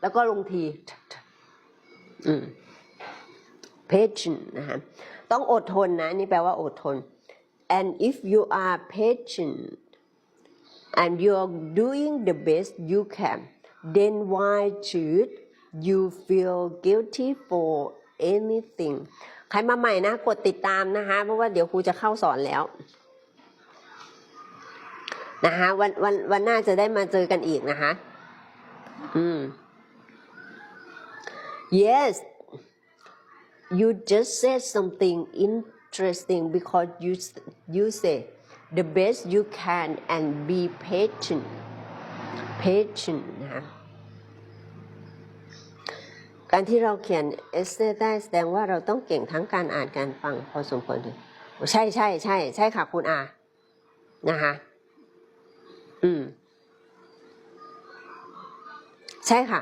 แล้วก็ลงทีอืม patient นะฮะต้องอดทนนะนี่แปลว่าอดทน and if you are patient and you're doing the best you can then why should you feel guilty for anything ใครมาใหม่นะ กดติดตามนะคะเพราะว่าเดี๋ยวครูจะเข้าสอนแล้วนะคะวันวันวันหน้าจะได้มาเจอกันอีกนะคะ อืม yes you just said something interesting because you you say the best you can and be patient patient นะการที่เราเขียนเอสเซได้แสดงว่าเราต้องเก่งทั้งการอ่านการฟังพอสมควรเลยใช่ใช่ใช่ใช่ค่ะคุณอานะคะอืม ใช่ค่ะ